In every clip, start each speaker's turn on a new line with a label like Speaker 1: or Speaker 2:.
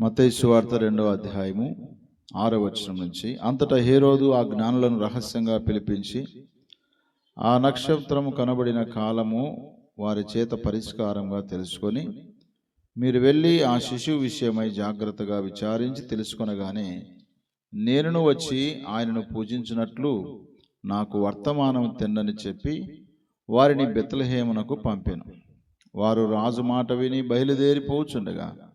Speaker 1: మతయ్య సువార్త రెండవ అధ్యాయము ఆరవ వచనం నుంచి. అంతటా హేరోదు ఆ జ్ఞానులను రహస్యంగా పిలిపించి ఆ నక్షత్రము కనబడిన కాలము వారి చేత పరిష్కారంగా తెలుసుకొని మీరు వెళ్ళి ఆ శిశువు విషయమై జాగ్రత్తగా విచారించి తెలుసుకొనగానే నేనును వచ్చి ఆయనను పూజించినట్లు నాకు వర్తమానం తిన్నని చెప్పి వారిని బెత్తలహేమునకు పంపాను. వారు రాజు మాట విని బయలుదేరిపోచుండగా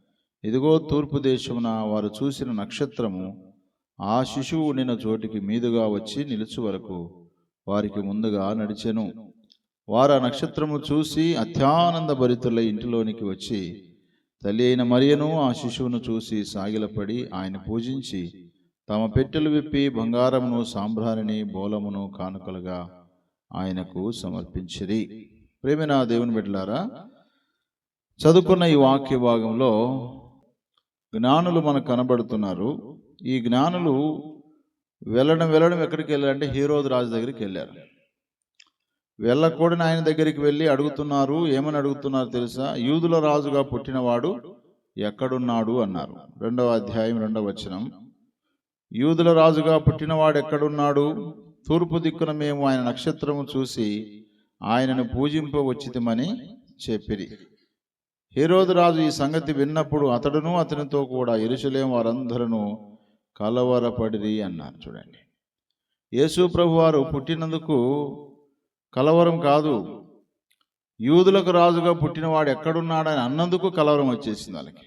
Speaker 1: ఇదిగో తూర్పు దేశమున వారు చూసిన నక్షత్రము ఆ శిశువు ఉండిన చోటికి మీదుగా వచ్చి నిలుచు వరకు వారికి ముందుగా నడిచెను. వారు ఆ నక్షత్రము చూసి అత్యానంద భరితుల ఇంటిలోనికి వచ్చి తల్లి అయిన మరియను ఆ శిశువును చూసి సాగిలపడి ఆయన పూజించి తమ పెట్టెలు విప్పి బంగారమును సాంబ్రాణిని బోలమును కానుకలుగా ఆయనకు సమర్పించిరి. నా దేవుని బిడ్డలారా చదువుకున్న ఈ వాక్య భాగంలో జ్ఞానులు మనకు కనబడుతున్నారు. ఈ జ్ఞానులు వెళ్ళడం వెళ్ళడం ఎక్కడికి వెళ్ళారంటే హీరోద్ రాజు దగ్గరికి వెళ్ళారు. వెళ్ళకూడని ఆయన దగ్గరికి వెళ్ళి అడుగుతున్నారు ఏమని అడుగుతున్నారు తెలుసా? యూదుల రాజుగా పుట్టినవాడు ఎక్కడున్నాడు అన్నారు. రెండవ అధ్యాయం రెండవ వచనం. యూదుల రాజుగా పుట్టినవాడు ఎక్కడున్నాడు? తూర్పు దిక్కున మేము ఆయన నక్షత్రము చూసి ఆయనను పూజింపవచ్చితమని చెప్పిరి. హేరోదు రాజు ఈ సంగతి విన్నప్పుడు అతడును అతనితో కూడా ఎరుసలేం వారందరూ కలవరపడిరి అన్నారు. చూడండి. యేసు ప్రభు వారు పుట్టినందుకు కలవరం కాదు. యూదులకు రాజుగా పుట్టినవాడు ఎక్కడున్నాడని అన్నందుకు కలవరం వచ్చేసింది వాళ్ళకి.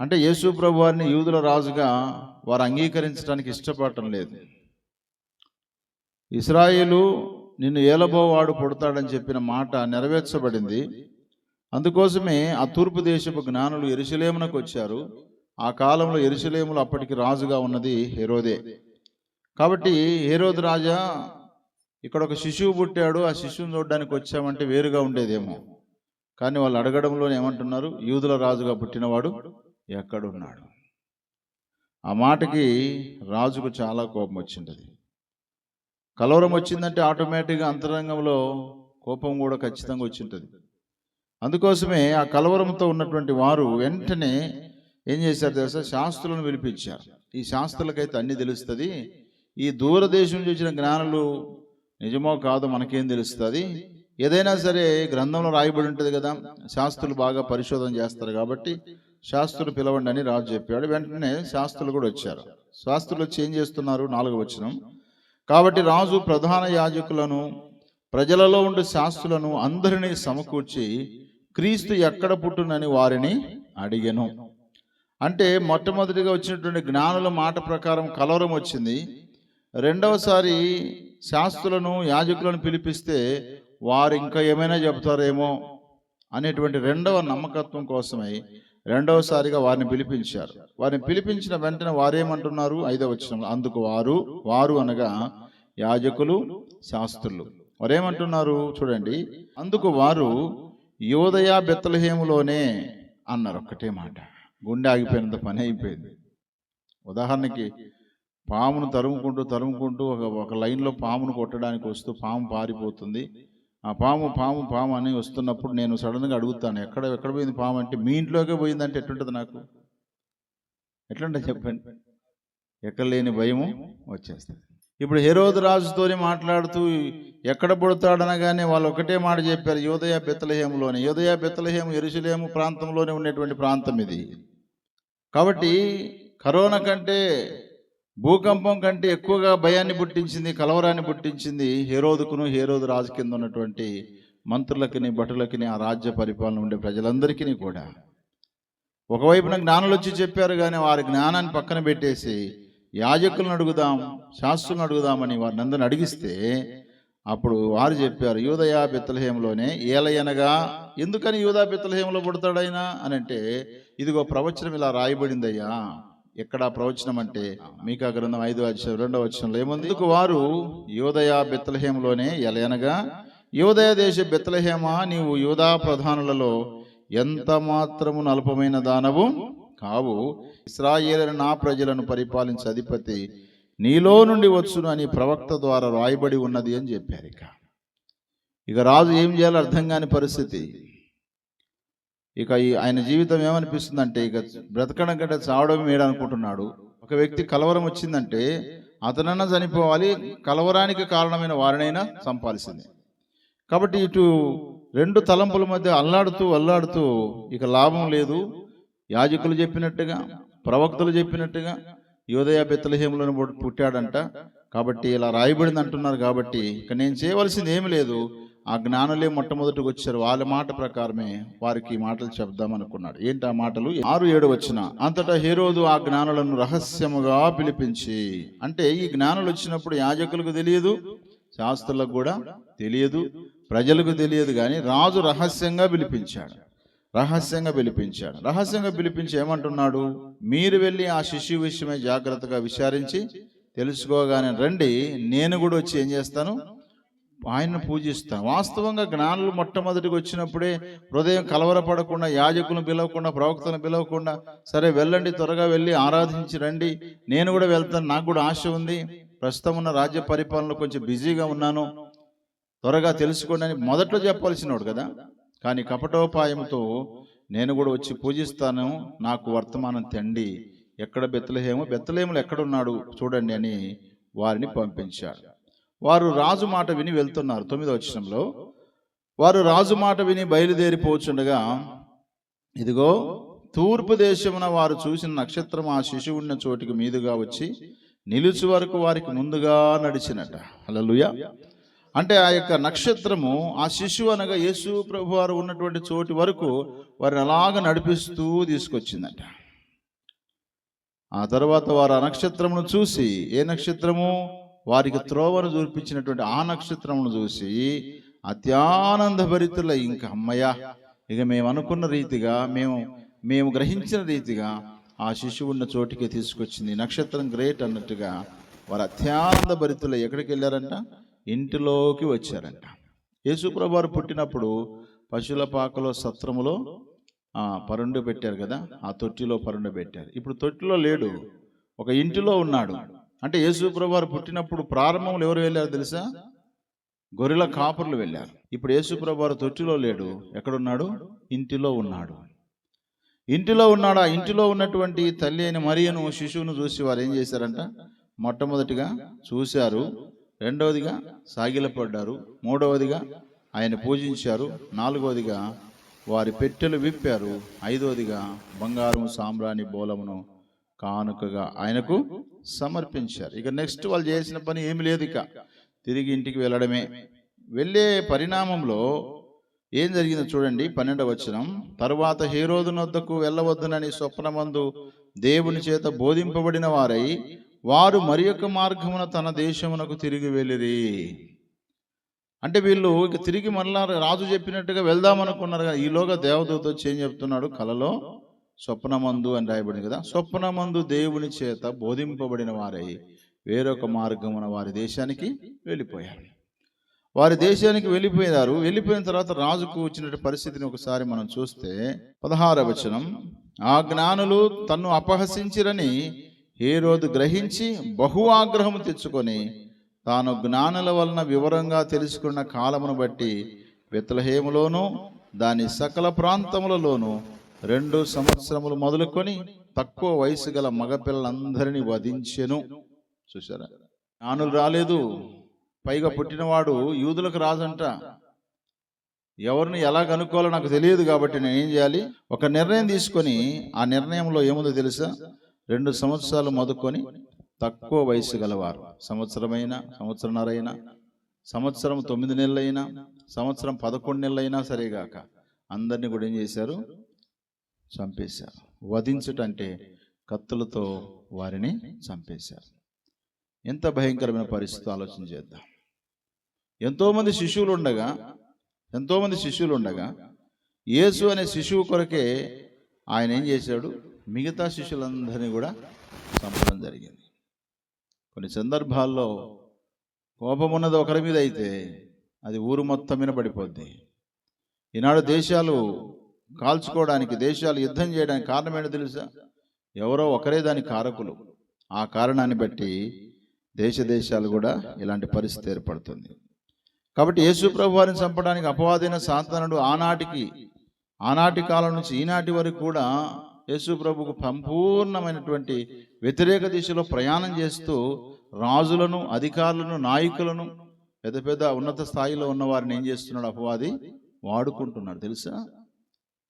Speaker 1: అంటే యేసు ప్రభు వారిని యూదుల రాజుగా వారు అంగీకరించడానికి ఇష్టపడటం లేదు. ఇస్రాయిలు నిన్ను ఏలబోవాడు పుడతాడని చెప్పిన మాట నెరవేర్చబడింది. అందుకోసమే ఆ తూర్పు దేశపు జ్ఞానులు ఎరుసలేమునకు వచ్చారు. ఆ కాలంలో ఎరుసలేములు అప్పటికి రాజుగా ఉన్నది హెరోదే. కాబట్టి హెరోద్ రాజా ఇక్కడ ఒక శిశువు పుట్టాడు. ఆ శిశువుని చూడడానికి వచ్చామంటే వేరుగా ఉండేదేమో. కానీ వాళ్ళు అడగడంలోనే ఏమంటున్నారు? యూదుల రాజుగా పుట్టినవాడు ఎక్కడున్నాడు? ఆ మాటకి రాజుకు చాలా కోపం వచ్చింది కలవరం వచ్చిందంటే ఆటోమేటిక్గా అంతరంగంలో కోపం కూడా ఖచ్చితంగా వచ్చింటుంది. అందుకోసమే ఆ కలవరంతో ఉన్నటువంటి వారు వెంటనే ఏం చేశారు తెలుసా? శాస్త్రులను పిలిపించారు. ఈ శాస్త్రులకైతే అన్నీ తెలుస్తుంది. ఈ దూరదేశం చూసిన జ్ఞానులు నిజమో కాదో మనకేం తెలుస్తుంది. ఏదైనా సరే గ్రంథంలో రాయబడి ఉంటుంది కదా శాస్త్రులు బాగా పరిశోధన చేస్తారు కాబట్టి శాస్త్రులు పిలవండి అని రాజు చెప్పాడు. వెంటనే శాస్త్రులు కూడా వచ్చారు. శాస్త్రులు వచ్చి ఏం చేస్తున్నారు? నాలుగు వచనం. కాబట్టి రాజు ప్రధాన యాజకులను ప్రజలలో ఉండే శాస్త్రులను అందరినీ సమకూర్చి క్రీస్తు ఎక్కడ పుట్టునని వారిని అడిగను. అంటే మొట్టమొదటిగా వచ్చినటువంటి జ్ఞానుల మాట ప్రకారం కలవరం వచ్చింది. రెండవసారి శాస్త్రులను యాజకులను పిలిపిస్తే వారు ఇంకా ఏమైనా చెబుతారేమో అనేటువంటి రెండవ నమ్మకత్వం కోసమై రెండవసారిగా వారిని పిలిపించారు. వారిని పిలిపించిన వెంటనే వారేమంటున్నారు? ఐదవ వచ్చిన అందుకు వారు వారు అనగా యాజకులు శాస్త్రులు. వారేమంటున్నారు? చూడండి. అందుకు వారు యోదయ బెత్తలహేములోనే అన్నారు ఒక్కటే మాట. గుండె ఆగిపోయినంత పని అయిపోయింది. ఉదాహరణకి పామును తరుముకుంటూ తరుముకుంటూ ఒక ఒక లైన్లో పామును కొట్టడానికి వస్తూ పాము పారిపోతుంది. ఆ పాము పాము పాము అని వస్తున్నప్పుడు నేను సడన్గా అడుగుతాను ఎక్కడ ఎక్కడ పోయింది పాము? అంటే మీ ఇంట్లోకే పోయిందంటే ఎట్లుంటుంది నాకు? ఎట్లుంటుంది చెప్పండి. ఎక్కడ లేని భయము వచ్చేస్తుంది. ఇప్పుడు హెరోద్ రాజుతోనే మాట్లాడుతూ ఎక్కడ పుడతాడనగానే వాళ్ళు ఒకటే మాట చెప్పారు యోదయ బెత్తలహేములోని యోదయ బెత్తలహేము ఎరుసలేము ప్రాంతంలోనే ఉన్నటువంటి ప్రాంతం ఇది. కాబట్టి కరోనా కంటే భూకంపం కంటే ఎక్కువగా భయాన్ని పుట్టించింది కలవరాన్ని పుట్టించింది హేరోదుకును హేరోదు రాజు కింద ఉన్నటువంటి మంత్రులకిని భటులకిని ఆ రాజ్య పరిపాలన ఉండే ప్రజలందరికీ కూడా. ఒకవైపున జ్ఞానులు వచ్చి చెప్పారు కానీ వారి జ్ఞానాన్ని పక్కన పెట్టేసి యాజకులను అడుగుదాం శాస్త్రులను అడుగుదామని వారిని అందరిని అడిగిస్తే అప్పుడు వారు చెప్పారు యూదయా బెత్తలహేములోనే ఏలయనగా ఎందుకని యూదా బెత్తలహేములో పుడతాడైనా అని అంటే ఇదిగో ప్రవచనం ఇలా రాయబడిందయ్యా. ఎక్కడ ప్రవచనం అంటే మీకా గ్రంథం ఐదు అధ్యాయం రెండవ వచనంలో ఏముంది? ఇందుకు వారు యోదయ బెత్తలహేములోనే ఎలయనగా యోదయ దేశ బెత్తలహేమ నీవు యూదా ప్రధానులలో ఎంత మాత్రము నల్పమైన దానవు? కావు. ఇస్రాయేలను నా ప్రజలను పరిపాలించే అధిపతి నీలో నుండి వచ్చును అని ప్రవక్త ద్వారా రాయబడి ఉన్నది అని చెప్పారు ఇక. ఇక రాజు ఏం చేయాలో అర్థం కాని పరిస్థితి. ఇక ఈ ఆయన జీవితం ఏమనిపిస్తుందంటే ఇక బ్రతకడం కంటే చావడం మేడు అనుకుంటున్నాడు. ఒక వ్యక్తి కలవరం వచ్చిందంటే అతనన్నా చనిపోవాలి కలవరానికి కారణమైన వారినైనా చంపాల్సిందే కాబట్టి ఇటు రెండు తలంపుల మధ్య అల్లాడుతూ అల్లాడుతూ ఇక లాభం లేదు యాజకులు చెప్పినట్టుగా ప్రవక్తలు చెప్పినట్టుగా యోదయ బెత్తలహేములను పుట్టాడంట. కాబట్టి ఇలా రాయబడింది అంటున్నారు కాబట్టి ఇక నేను చేయవలసింది ఏమి లేదు. ఆ జ్ఞానులే మొట్టమొదటికి వచ్చారు. వాళ్ళ మాట ప్రకారమే వారికి మాటలు చెప్దాం అనుకున్నాడు. ఏంటి ఆ మాటలు? ఆరు ఏడు వచ్చిన అంతటా హేరోదు ఆ జ్ఞానులను రహస్యముగా పిలిపించి అంటే ఈ జ్ఞానులు వచ్చినప్పుడు యాజకులకు తెలియదు శాస్త్రులకు కూడా తెలియదు ప్రజలకు తెలియదు కానీ రాజు రహస్యంగా పిలిపించాడు. రహస్యంగా పిలిపించాడు. రహస్యంగా పిలిపించి ఏమంటున్నాడు? మీరు వెళ్ళి ఆ శిశువు విషయమై జాగ్రత్తగా విచారించి తెలుసుకోగానే రండి నేను కూడా వచ్చి ఏం చేస్తాను? ఆయన్ను పూజిస్తాను వాస్తవంగా జ్ఞానులు మొట్టమొదటికి వచ్చినప్పుడే హృదయం కలవరపడకుండా యాజకులను పిలవకుండా ప్రవక్తలను పిలవకుండా సరే వెళ్ళండి త్వరగా వెళ్ళి ఆరాధించి రండి నేను కూడా వెళ్తాను నాకు కూడా ఆశ ఉంది ప్రస్తుతం ఉన్న రాజ్య పరిపాలనలో కొంచెం బిజీగా ఉన్నాను త్వరగా తెలుసుకోండి అని మొదట్లో చెప్పాల్సినోడు కదా. కానీ కపటోపాయంతో నేను కూడా వచ్చి పూజిస్తాను. నాకు వర్తమానం తండి. ఎక్కడ బెత్తలహేమో బెత్తలేములు ఎక్కడున్నాడు చూడండి అని వారిని పంపించాడు. వారు రాజు మాట విని వెళ్తున్నారు తొమ్మిదో వచనంలో. వారు రాజు మాట విని బయలుదేరిపోచుండగా ఇదిగో తూర్పు దేశమున వారు చూసిన నక్షత్రం ఆ శిశువు ఉన్న చోటికి మీదుగా వచ్చి నిలుచు వరకు వారికి ముందుగా నడిచినట. అలలుయా అంటే ఆ యొక్క నక్షత్రము ఆ శిశువు అనగా యేసు ప్రభు వారు ఉన్నటువంటి చోటి వరకు వారిని అలాగ నడిపిస్తూ తీసుకొచ్చిందట. ఆ తర్వాత వారు ఆ నక్షత్రమును చూసి ఏ నక్షత్రము? వారికి త్రోవను చూపించినటువంటి ఆ నక్షత్రమును చూసి అత్యానందభరితుల ఇంకా అమ్మయ్య ఇక మేము అనుకున్న రీతిగా మేము మేము గ్రహించిన రీతిగా ఆ శిశువు ఉన్న చోటికి తీసుకొచ్చింది. నక్షత్రం గ్రేట్ అన్నట్టుగా వారు అత్యానంద భరితులు ఎక్కడికి వెళ్ళారంట? ఇంటిలోకి వచ్చారంట. యేసుప్రభు వారు పుట్టినప్పుడు పశువుల పాకలో సత్రములో పరుండు పెట్టారు కదా ఆ తొట్టిలో పరుండు పెట్టారు. ఇప్పుడు తొట్టిలో లేడు. ఒక ఇంటిలో ఉన్నాడు. అంటే యేసుప్రభు వారు పుట్టినప్పుడు ప్రారంభంలో ఎవరు వెళ్ళారు తెలుసా? గొర్రెల కాపర్లు వెళ్ళారు. ఇప్పుడు యేసుప్రభు వారు తొట్టిలో లేడు. ఎక్కడున్నాడు? ఇంటిలో ఉన్నాడు. ఇంటిలో ఉన్నాడు? ఆ ఇంటిలో ఉన్నటువంటి తల్లి అయిన మరియను శిశువును చూసి వారు ఏం చేశారంట? మొట్టమొదటిగా చూశారు. రెండవదిగా సాగిలపడ్డారు. మూడవదిగా ఆయన పూజించారు. నాలుగవదిగా వారి పెట్టెలు విప్పారు. ఐదవదిగా బంగారం సాంబ్రాణి బోలమును కానుకగా ఆయనకు సమర్పించారు. ఇక నెక్స్ట్ వాళ్ళు చేసిన పని ఏమి లేదు ఇక. తిరిగి ఇంటికి వెళ్ళడమే. వెళ్ళే పరిణామంలో ఏం జరిగిందో చూడండి. పన్నెండవ వచనం. తరువాత హీరోదునొద్దకు వెళ్ళవద్దునని స్వప్నమందు దేవుని చేత బోధింపబడిన వారై వారు మరి యొక్క మార్గమున తన దేశమునకు తిరిగి వెళ్ళిరి. అంటే వీళ్ళు ఇక తిరిగి మళ్ళా రాజు చెప్పినట్టుగా వెళ్దాం అనుకున్నారు కదా ఈలోగా దేవదూత వచ్చి ఏం చెప్తున్నాడు? కలలో స్వప్నమందు అని రాయబడింది కదా స్వప్నమందు దేవుని చేత బోధింపబడిన వారై వేరొక మార్గమున వారి దేశానికి వెళ్ళిపోయారు. వారి దేశానికి వెళ్ళిపోయినారు. వెళ్ళిపోయిన తర్వాత రాజుకు వచ్చిన పరిస్థితిని ఒకసారి మనం చూస్తే పదహార వచనం ఆ జ్ఞానులు తన్ను అపహసించిరని హేరోదు గ్రహించి బహు ఆగ్రహము తెచ్చుకొని తాను జ్ఞానుల వలన వివరంగా తెలుసుకున్న కాలమును బట్టి విత్లహేములోనూ దాని సకల ప్రాంతములలోనూ రెండు సంవత్సరములు మొదలుకొని తక్కువ వయసు గల మగపిల్లలందరినీ వధించెను. చూసారా జ్ఞానులు రాలేదు. పైగా పుట్టినవాడు యూదులకు రాజంట. ఎవరిని ఎలా కనుక్కోవాలో నాకు తెలియదు కాబట్టి నేను ఏం చేయాలి? ఒక నిర్ణయం తీసుకొని ఆ నిర్ణయంలో ఏముందో తెలుసా? రెండు సంవత్సరాలు మొదకొని తక్కువ వయసు గలవారు. సంవత్సరమైనా సంవత్సరన్నరైనా సంవత్సరం తొమ్మిది నెలలైనా సంవత్సరం పదకొండు నెలలైనా సరేగాక అందరినీ కూడా ఏం చేశారు? చంపేశారు. వధించుటంటే కత్తులతో వారిని చంపేశారు. ఎంత భయంకరమైన పరిస్థితి ఆలోచన చేద్దాం. ఎంతోమంది శిశువులు ఉండగా ఎంతోమంది శిశువులు ఉండగా యేసు అనే శిశువు కొరకే ఆయన ఏం చేశాడు? మిగతా శిష్యులందరినీ కూడా చంపడం జరిగింది. కొన్ని సందర్భాల్లో కోపం ఉన్నది ఒకరి మీద అయితే అది ఊరు మొత్తం మీద పడిపోద్ది. ఈనాడు దేశాలు కాల్చుకోవడానికి దేశాలు యుద్ధం చేయడానికి కారణం ఏంటో తెలుసా? ఎవరో ఒకరే దాని కారకులు. ఆ కారణాన్ని బట్టి దేశ దేశాలు కూడా ఇలాంటి పరిస్థితి ఏర్పడుతుంది. కాబట్టి యేసు ప్రభు వారిని చంపడానికి అపవాదైన సాతానుడు ఆనాటికి ఆనాటి కాలం నుంచి ఈనాటి వరకు కూడా యేసు ప్రభుకు సంపూర్ణమైనటువంటి వ్యతిరేక దిశలో ప్రయాణం చేస్తూ రాజులను అధికారులను నాయకులను పెద్ద పెద్ద ఉన్నత స్థాయిలో ఉన్న వారిని ఏం చేస్తున్నాడు? అపవాది వాడుకుంటున్నాడు. తెలుసా?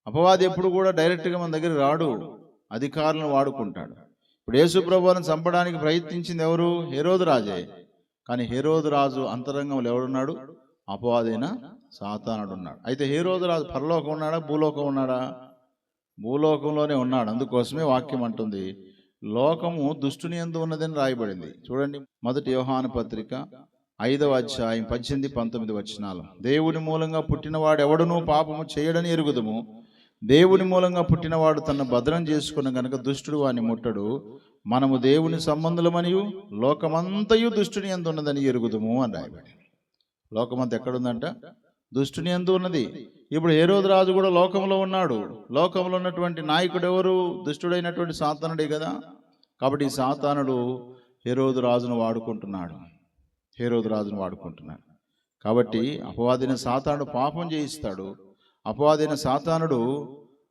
Speaker 1: అపవాది ఎప్పుడు కూడా డైరెక్ట్గా మన దగ్గర రాడు. అధికారులను వాడుకుంటాడు. ఇప్పుడు యేసు ప్రభువుని చంపడానికి ప్రయత్నించింది ఎవరు? హేరోదు రాజే. కానీ హేరోదు రాజు అంతరంగంలో ఎవడున్నాడు? అపవాదైన సాతానుడు ఉన్నాడు అయితే హేరోదు రాజు పరలోకం ఉన్నాడా? భూలోకం ఉన్నాడా? భూలోకంలోనే ఉన్నాడు. అందుకోసమే వాక్యం అంటుంది. లోకము దుష్టుని ఎందు ఉన్నదని రాయబడింది. చూడండి మొదటి యోహాను పత్రిక ఐదవ అధ్యాయం పద్దెనిమిది పంతొమ్మిది వచనాలు. దేవుని మూలంగా పుట్టినవాడు ఎవడునూ పాపము చేయడని ఎరుగుదము. దేవుని మూలంగా పుట్టినవాడు తన భద్రం చేసుకున్న గనక దుష్టుడు వాని ముట్టడు. మనము దేవుని సంబంధులమనియు లోకమంతయు దుష్టుని ఎందు ఉన్నదని ఎరుగుదము అని రాయబడి లోకమంతా ఎక్కడుందంట? దుష్టుని ఎందు ఉన్నది. ఇప్పుడు ఏ రోజు రాజు కూడా లోకంలో ఉన్నాడు. లోకంలో ఉన్నటువంటి నాయకుడు ఎవరు దుష్టుడైనటువంటి సాతానుడే కదా. కాబట్టి ఈ సాతానుడు హేరోదు రాజును వాడుకుంటున్నాడు. హేరోదు రాజును వాడుకుంటున్నాడు. కాబట్టి అపవాదిన సాతానుడు పాపం చేయిస్తాడు. అపవాదైన సాతానుడు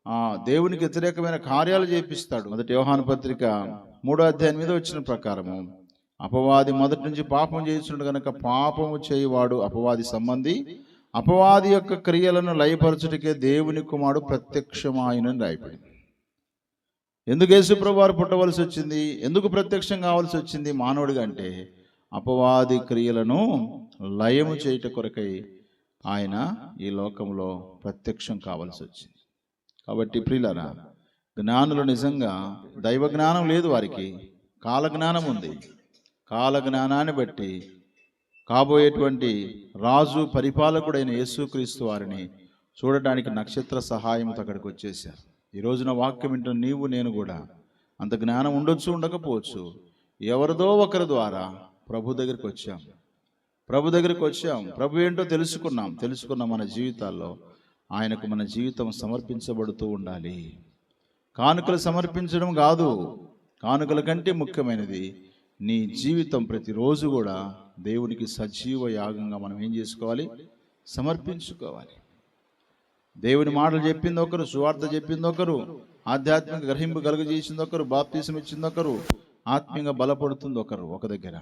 Speaker 1: ఆ దేవునికి వ్యతిరేకమైన కార్యాలు చేపిస్తాడు. మొదటి యోహాను పత్రిక మూడో అధ్యాయం మీద వచ్చిన ప్రకారము అపవాది మొదటి నుంచి పాపం చేస్తున్నాడు కనుక పాపము చేయవాడు అపవాది సంబంధి అపవాది యొక్క క్రియలను లయపరచుటకే దేవుని కుమారుడు ప్రత్యక్షమాయనని రాయబడింది. ఎందుకు యేసుప్రభు వారు పుట్టవలసి వచ్చింది? ఎందుకు ప్రత్యక్షం కావాల్సి వచ్చింది? మానవుడిగా అంటే అపవాది క్రియలను లయము చేయుట కొరకై ఆయన ఈ లోకంలో ప్రత్యక్షం కావాల్సి వచ్చింది. కాబట్టి ప్రియులరా జ్ఞానులు నిజంగా దైవ జ్ఞానం లేదు వారికి. కాల జ్ఞానం ఉంది. కాల జ్ఞానాన్ని బట్టి కాబోయేటువంటి రాజు పరిపాలకుడైన యేసుక్రీస్తు వారిని చూడటానికి నక్షత్ర సహాయంతో అక్కడికి వచ్చేసారు ఈ రోజున వాక్యం వింటున్న నీవు నేను కూడా అంత జ్ఞానం ఉండొచ్చు ఉండకపోవచ్చు. ఎవరిదో ఒకరి ద్వారా ప్రభు దగ్గరికి వచ్చాం. ప్రభు దగ్గరికి వచ్చాం. ప్రభు ఏంటో తెలుసుకున్నాం. తెలుసుకున్న మన జీవితాల్లో ఆయనకు మన జీవితం సమర్పించబడుతూ ఉండాలి. కానుకలు సమర్పించడం కాదు. కానుకల కంటే ముఖ్యమైనది నీ జీవితం ప్రతిరోజు కూడా దేవునికి సజీవ యాగంగా మనం ఏం చేసుకోవాలి? సమర్పించుకోవాలి. దేవుని మాటలు చెప్పింది ఒకరు సువార్త చెప్పింది ఒకరు ఆధ్యాత్మిక గ్రహింపు కలుగజేసింది ఒకరు బాప్తీసం ఇచ్చింది ఒకరు ఆత్మీయంగా బలపడుతుంది ఒకరు ఒక దగ్గర.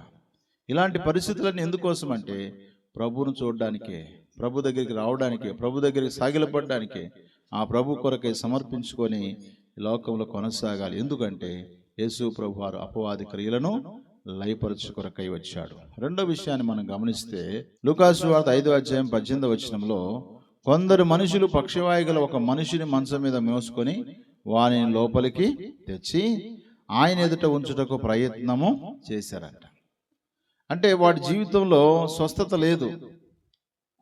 Speaker 1: ఇలాంటి పరిస్థితులన్నీ ఎందుకోసం అంటే ప్రభువును చూడడానికే ప్రభు దగ్గరికి రావడానికే ప్రభు దగ్గరికి సాగిలపడడానికే ఆ ప్రభు కొరకై సమర్పించుకొని లోకంలో కొనసాగాలి. ఎందుకంటే యేసు ప్రభు వారు అపవాది క్రియలను లయపరచు కొరకై వచ్చాడు. రెండో విషయాన్ని మనం గమనిస్తే లుకాసు వార్త ఐదో అధ్యాయం పద్దెనిమిది వచనంలో కొందరు మనుషులు పక్షవాయుగల ఒక మనిషిని మంచం మీద మోసుకొని వారిని లోపలికి తెచ్చి ఆయన ఎదుట ఉంచుటకు ప్రయత్నము చేశారంట. అంటే వాడి జీవితంలో స్వస్థత లేదు.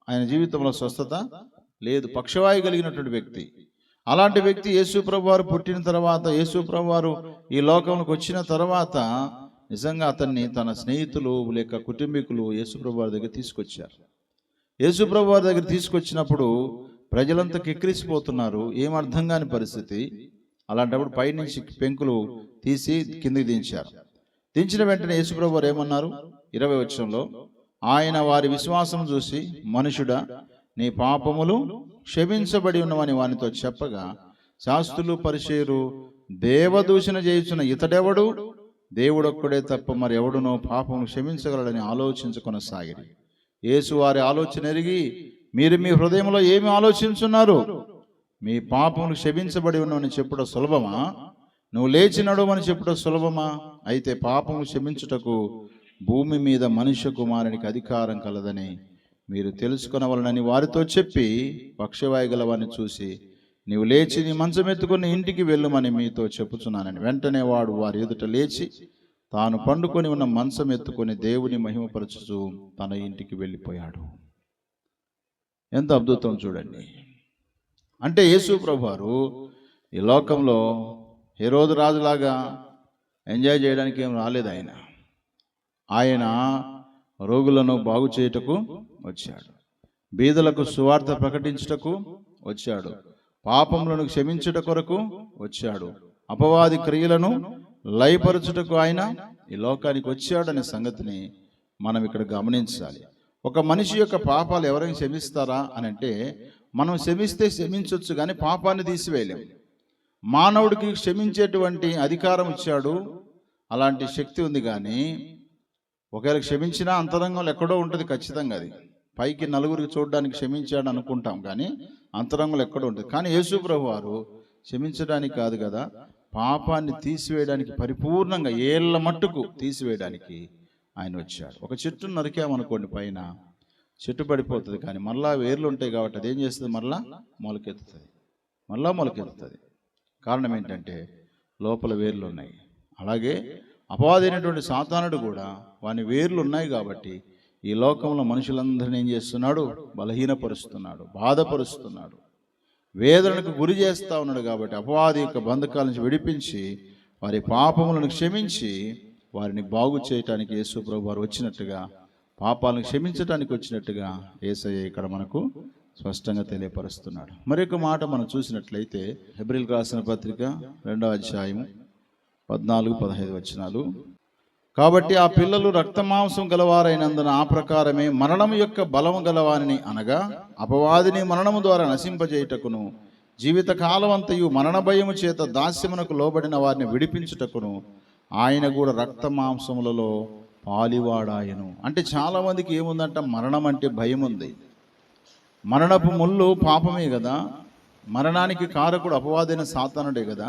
Speaker 1: ఆయన జీవితంలో స్వస్థత లేదు. పక్షవాయు కలిగినటువంటి వ్యక్తి. అలాంటి వ్యక్తి యేసు వారు పుట్టిన తర్వాత యేసు వారు ఈ లోకంలోకి వచ్చిన తర్వాత నిజంగా అతన్ని తన స్నేహితులు లేక కుటుంబీకులు యేసు వారి దగ్గర తీసుకొచ్చారు. యేసుప్రభువారి వారి దగ్గర తీసుకొచ్చినప్పుడు ప్రజలంతా కిక్కిరిసిపోతున్నారు. ఏం అర్థం కాని పరిస్థితి. అలాంటప్పుడు పైనుంచి పెంకులు తీసి కిందికి దించారు. దించిన వెంటనే యేసుప్రభు వారు ఏమన్నారు? ఇరవై వచ్చంలో ఆయన వారి విశ్వాసం చూసి మనుషుడా నీ పాపములు క్షమించబడి ఉన్నవని వానితో చెప్పగా శాస్త్రులు పరిచయరు దేవదూషణ చేయుచున్న ఇతడెవడు? దేవుడొక్కడే తప్ప మరి ఎవడునో పాపం క్షమించగలడని ఆలోచించుకొనసాగిరి. యేసు వారి ఆలోచన ఎరిగి మీరు మీ హృదయంలో ఏమి ఆలోచించున్నారు? మీ పాపములు క్షమించబడి ఉన్నవని చెప్పుట సులభమా? నువ్వు లేచి నడవని చెప్పుట సులభమా? అయితే పాపము క్షమించుటకు భూమి మీద మనుష్య కుమారునికి అధికారం కలదని మీరు తెలుసుకునవలనని వారితో చెప్పి పక్షవాయు గలవాన్ని చూసి నీవు లేచి నీ మంచం ఎత్తుకుని ఇంటికి వెళ్ళుమని మీతో చెప్పుచున్నానని. వెంటనే వాడు వారి ఎదుట లేచి తాను పండుకొని ఉన్న మంచం ఎత్తుకొని దేవుని మహిమపరచుచు తన ఇంటికి వెళ్ళిపోయాడు. ఎంత అద్భుతం చూడండి. అంటే యేసు ప్రభువారు ఈ లోకంలో హెరోదు రాజులాగా ఎంజాయ్ చేయడానికి ఏం రాలేదు ఆయన. ఆయన రోగులను బాగు చేయుటకు వచ్చాడు. బీదలకు సువార్త ప్రకటించుటకు వచ్చాడు. పాపములను క్షమించుట కొరకు వచ్చాడు. అపవాది క్రియలను లయపరచుటకు ఆయన ఈ లోకానికి వచ్చాడనే సంగతిని మనం ఇక్కడ గమనించాలి. ఒక మనిషి యొక్క పాపాలు ఎవరైనా క్షమిస్తారా అని అంటే మనం క్షమిస్తే క్షమించవచ్చు కానీ పాపాన్ని తీసివేయలేము మానవుడికి క్షమించేటువంటి అధికారం ఇచ్చాడు అలాంటి శక్తి ఉంది కానీ ఒకవేళ క్షమించినా అంతరంగంలో ఎక్కడో ఉంటుంది ఖచ్చితంగా అది. పైకి నలుగురికి చూడడానికి క్షమించాడు అనుకుంటాం కానీ అంతరంగంలో ఎక్కడో ఉంటుంది. కానీ యేసు ప్రభు వారు క్షమించడానికి కాదు కదా పాపాన్ని తీసివేయడానికి పరిపూర్ణంగా ఏళ్ళ మట్టుకు తీసివేయడానికి ఆయన వచ్చాడు. ఒక చెట్టును నరికామనుకోండి పైన చెట్టు పడిపోతుంది కానీ మళ్ళా వేర్లు ఉంటాయి కాబట్టి అదేం చేస్తుంది? మళ్ళా మొలకెత్తుతుంది. మళ్ళా మొలకెత్తుతుంది. కారణం ఏంటంటే లోపల వేర్లు ఉన్నాయి. అలాగే అపవాదైనటువంటి సాతానుడు కూడా వాని వేర్లు ఉన్నాయి కాబట్టి ఈ లోకంలో మనుషులందరినీ ఏం చేస్తున్నాడు? బలహీనపరుస్తున్నాడు బాధపరుస్తున్నాడు. వేదనకు గురి చేస్తూ ఉన్నాడు కాబట్టి అపవాది యొక్క బంధకాల నుంచి విడిపించి వారి పాపములను క్షమించి వారిని బాగు చేయటానికి యేసు ప్రభు వారు వచ్చినట్టుగా పాపాలను క్షమించటానికి వచ్చినట్టుగా ఏసయ్య ఇక్కడ మనకు స్పష్టంగా తెలియపరుస్తున్నాడు. మరొక మాట మనం చూసినట్లయితే హెబ్రిల్ రాసిన పత్రిక రెండవ అధ్యాయం పద్నాలుగు పదహైదు వచనాలు. కాబట్టి ఆ పిల్లలు రక్తమాంసం గలవారైనందున ఆ ప్రకారమే మరణం యొక్క బలము గలవానిని అనగా అపవాదిని మరణము ద్వారా నశింపజేయుటకును జీవిత కాలమంతయు మరణ భయము చేత దాస్యమునకు లోబడిన వారిని విడిపించుటకును ఆయన కూడా రక్త మాంసములలో పాలివాడాయను. అంటే చాలా మందికి ఏముందంట? మరణం అంటే భయం ఉంది మరణపు ముళ్ళు పాపమే కదా మరణానికి కారకుడు అపవాదైన సాతానుడే కదా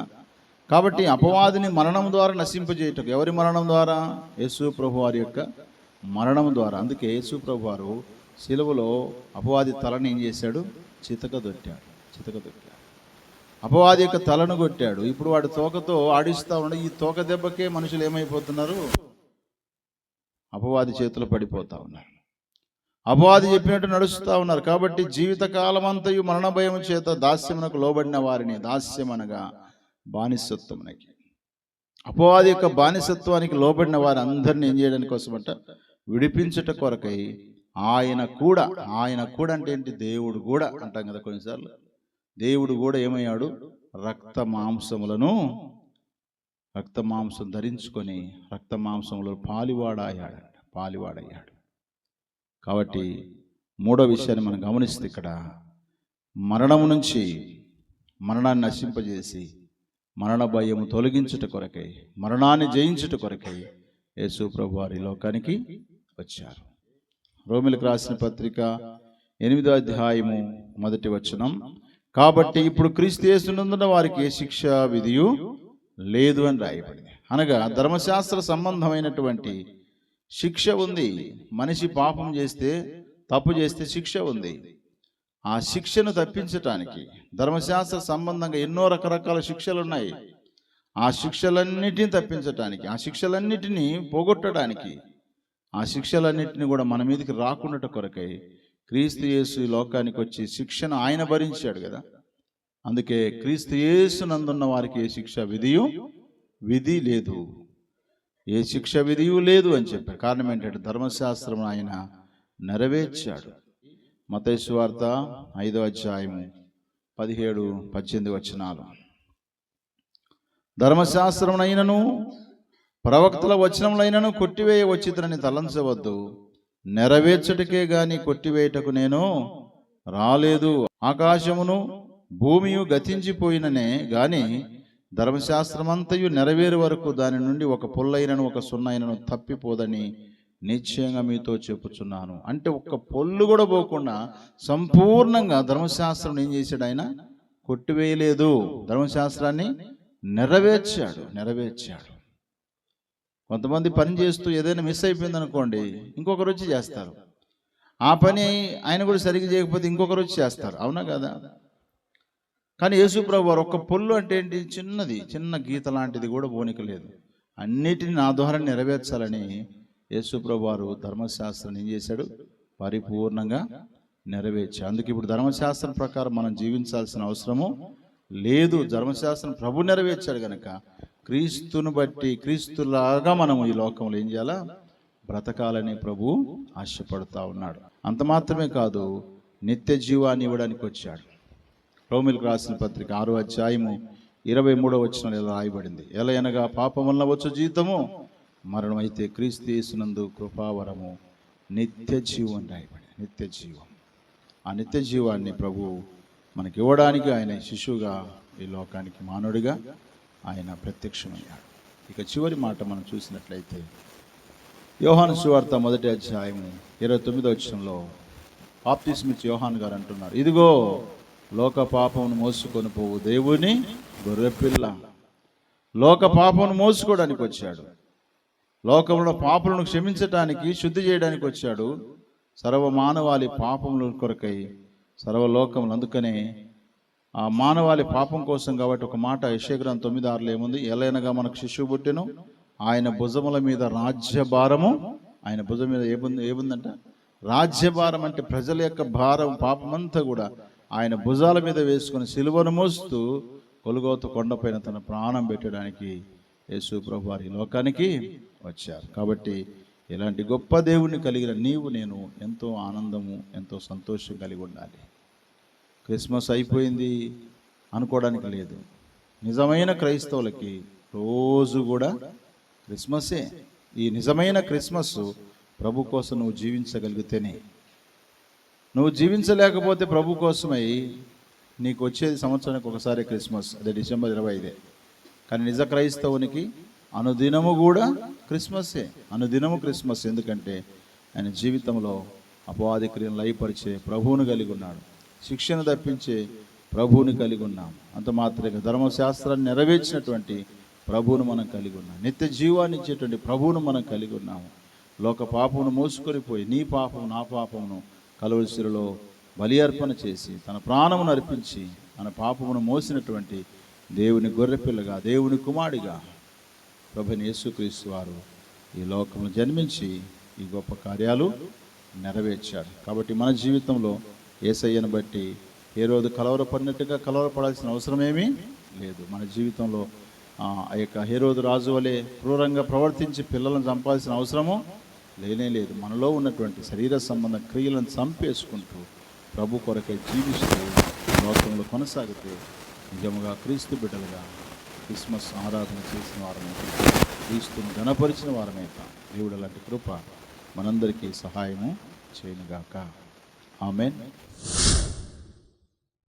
Speaker 1: కాబట్టి అపవాదిని మరణం ద్వారా నశింపజేయటకు ఎవరి మరణం ద్వారా? యేసు ప్రభు వారి యొక్క మరణం ద్వారా. అందుకే యేసు ప్రభు వారు శిలువలో అపవాది తలని ఏం చేశాడు? చితక దొట్టాడు. చితక దొట్టాడు. అపవాది యొక్క తలను కొట్టాడు. ఇప్పుడు వాడి తోకతో ఆడిస్తూ ఉండే. ఈ తోక దెబ్బకే మనుషులు ఏమైపోతున్నారు? అపవాది చేతులు పడిపోతూ ఉన్నారు. అపవాది చెప్పినట్టు నడుస్తూ ఉన్నారు. కాబట్టి జీవితకాలం అంతయు మరణ భయం చేత దాస్యమునకు లోబడిన వారిని దాస్యం అనగా బానిసత్వంకి అపవాది యొక్క బానిసత్వానికి లోబడిన వారు అందరిని ఏం చేయడానికి కోసమంట? విడిపించుట కొరకై ఆయన కూడా ఆయన కూడా అంటే ఏంటి? దేవుడు కూడా అంటాం కదా కొన్నిసార్లు. దేవుడు కూడా ఏమయ్యాడు? రక్త మాంసములను రక్త మాంసం ధరించుకొని రక్త మాంసములో పాలివాడయ్యాడంట పాలివాడయ్యాడు. కాబట్టి మూడో విషయాన్ని మనం గమనిస్తే ఇక్కడ మరణము నుంచి మరణాన్ని నశింపజేసి మరణ భయము తొలగించుట కొరకై మరణాన్ని జయించుట కొరకై యేసు ప్రభు వారి లోకానికి వచ్చారు. రోమిలకు రాసిన పత్రిక ఎనిమిదో అధ్యాయము మొదటి వచనం కాబట్టి ఇప్పుడు క్రీస్తు యేసునందున వారికి ఏ శిక్ష విధియు లేదు అని రాయబడింది. అనగా ధర్మశాస్త్ర సంబంధమైనటువంటి శిక్ష ఉంది. మనిషి పాపం చేస్తే తప్పు చేస్తే శిక్ష ఉంది. ఆ శిక్షను తప్పించటానికి ధర్మశాస్త్ర సంబంధంగా ఎన్నో రకరకాల శిక్షలు ఉన్నాయి ఆ శిక్షలన్నిటిని తప్పించటానికి ఆ శిక్షలన్నిటినీ పోగొట్టడానికి ఆ శిక్షలన్నిటిని కూడా మన మీదకి రాకుండా కొరకై క్రీస్తు యేసు ఈ లోకానికి వచ్చి శిక్షను ఆయన భరించాడు కదా. అందుకే క్రీస్తు యేసు నందున్న వారికి ఏ శిక్ష విధియు? విధి లేదు. ఏ శిక్ష విధియు లేదు అని చెప్పారు. కారణం ఏంటంటే ధర్మశాస్త్రం ఆయన నెరవేర్చాడు. మతేశ్వార్త ఐదో అధ్యాయము పదిహేడు పద్దెనిమిది వచనాలు. ధర్మశాస్త్రమునైనను ప్రవక్తల వచనములైనను కొట్టివేయ వచ్చితనని తలంచవద్దు. నెరవేర్చుటకే గాని కొట్టివేయటకు నేను రాలేదు. ఆకాశమును భూమియు గతించిపోయిననే గాని ధర్మశాస్త్రమంతయు నెరవేరు వరకు దాని నుండి ఒక పుల్లైనను ఒక సున్నైనను తప్పిపోదని నిశ్చయంగా మీతో చెప్పుచున్నాను. అంటే ఒక్క పొల్లు కూడా పోకుండా సంపూర్ణంగా ధర్మశాస్త్రం ఏం చేశాడు ఆయన? కొట్టివేయలేదు. ధర్మశాస్త్రాన్ని నెరవేర్చాడు నెరవేర్చాడు. కొంతమంది పని చేస్తూ ఏదైనా మిస్ అయిపోయింది అనుకోండి ఇంకొకరు వచ్చి చేస్తారు. ఆ పని ఆయన కూడా సరిగ్గా చేయకపోతే ఇంకొకరు వచ్చి చేస్తారు. అవునా కదా? కానీ యేసుప్రభు వారు ఒక్క పొల్లు అంటే ఏంటి? చిన్నది చిన్న గీత లాంటిది కూడా పోనిక లేదు అన్నిటిని నా ద్వారా నెరవేర్చాలని యేసుప్రభు వారు ధర్మశాస్త్రం ఏం చేశాడు? పరిపూర్ణంగా నెరవేర్చాడు. అందుకే ఇప్పుడు ధర్మశాస్త్రం ప్రకారం మనం జీవించాల్సిన అవసరము లేదు. ధర్మశాస్త్రం ప్రభు నెరవేర్చాడు గనక క్రీస్తును బట్టి క్రీస్తులాగా మనము ఈ లోకంలో ఏం చేయాలా? బ్రతకాలని ప్రభు ఆశపడుతూ ఉన్నాడు. అంత మాత్రమే కాదు నిత్య జీవాన్ని ఇవ్వడానికి వచ్చాడు. రోమిలకు రాసిన పత్రిక ఆరో అధ్యాయము ఇరవై మూడో వచ్చిన ఇలా రాయబడింది. ఎలా అనగా పాపం వల్ల వచ్చు జీవితము మరణమైతే అయితే క్రీస్తు యేసునందు కృపావరము నిత్య జీవం రాయబడి నిత్య జీవం. ఆ నిత్య జీవాన్ని ప్రభు మనకి ఇవ్వడానికి ఆయన శిశువుగా ఈ లోకానికి మానవుడిగా ఆయన ప్రత్యక్షమయ్యాడు. ఇక చివరి మాట మనం చూసినట్లయితే యోహాను సువార్త మొదటి అధ్యాయము ఇరవై తొమ్మిదో వచ్చంలో ఆప్తిస్మిత్ యోహాన్ గారు అంటున్నారు ఇదిగో లోక పాపమును మోసుకొని పోవు దేవుని గొర్రెపిల్ల. లోక పాపమును మోసుకోవడానికి వచ్చాడు. లోకంలో పాపులను క్షమించటానికి శుద్ధి చేయడానికి వచ్చాడు. సర్వ మానవాళి పాపముల కొరకై సర్వలోకములు అందుకనే ఆ మానవాళి పాపం కోసం కాబట్టి ఒక మాట యశగ్రం తొమ్మిది ఆరులో ఏముంది? ఎలైనగా మనకు శిశువు పుట్టెను. ఆయన భుజముల మీద రాజ్యభారము. ఆయన భుజం మీద ఏముంది? ఏముందంట? రాజ్యభారం అంటే ప్రజల యొక్క భారం పాపమంతా కూడా ఆయన భుజాల మీద వేసుకొని సిలువను మోస్తూ కొలుగోత కొండపైన తన ప్రాణం పెట్టడానికి యేసు ప్రభు వారి లోకానికి వచ్చారు. కాబట్టి ఇలాంటి గొప్ప దేవుణ్ణి కలిగిన నీవు నేను ఎంతో ఆనందము ఎంతో సంతోషం కలిగి ఉండాలి. క్రిస్మస్ అయిపోయింది అనుకోవడానికి లేదు. నిజమైన క్రైస్తవులకి రోజు కూడా క్రిస్మసే. ఈ నిజమైన క్రిస్మస్ ప్రభు కోసం నువ్వు జీవించగలిగితేనే. నువ్వు జీవించలేకపోతే ప్రభు కోసమై నీకు వచ్చేది సంవత్సరానికి ఒకసారి క్రిస్మస్ అదే డిసెంబర్ ఇరవై ఐదే. కానీ నిజ క్రైస్తవునికి అనుదినము కూడా క్రిస్మస్సే అనుదినము క్రిస్మస్. ఎందుకంటే ఆయన జీవితంలో అపవాది క్రియను లయపరిచే ప్రభువును కలిగి ఉన్నాడు. శిక్షను తప్పించే ప్రభువుని కలిగి ఉన్నాం. అంత మాత్రమే ధర్మశాస్త్రాన్ని నెరవేర్చినటువంటి ప్రభువును మనం కలిగి ఉన్నాం. నిత్య జీవాన్ని ఇచ్చేటువంటి ప్రభువును మనం కలిగి ఉన్నాము. లోక పాపమును మోసుకొని పోయి నీ పాపము నా పాపమును కలవలసిలో బలి అర్పణ చేసి తన ప్రాణమును అర్పించి మన పాపమును మోసినటువంటి దేవుని గొర్రెపిల్లగా దేవుని కుమారుడిగా ప్రభుని యేసుక్రీస్తు వారు ఈ లోకంలో జన్మించి ఈ గొప్ప కార్యాలు నెరవేర్చాడు కాబట్టి మన జీవితంలో ఏసయ్యను బట్టి ఏ రోజు కలవరపడినట్టుగా కలవరపడాల్సిన అవసరమేమీ లేదు. మన జీవితంలో ఆ ఆ యొక్క హేరోదు రాజు వలె క్రూరంగా ప్రవర్తించి పిల్లలను చంపాల్సిన అవసరము లేనే లేదు. మనలో ఉన్నటువంటి శరీర సంబంధ క్రియలను చంపేసుకుంటూ ప్రభు కొరకై జీవిస్తూ లోకంలో కొనసాగితే నిజముగా క్రీస్తు బిడ్డలుగా క్రిస్మస్ ఆరాధన చేసిన వారమే క్రీస్తును గణపరిచిన వారమైతే దేవుడు అలాంటి కృప మనందరికీ సహాయము చేయనుగాక. ఆమెన్.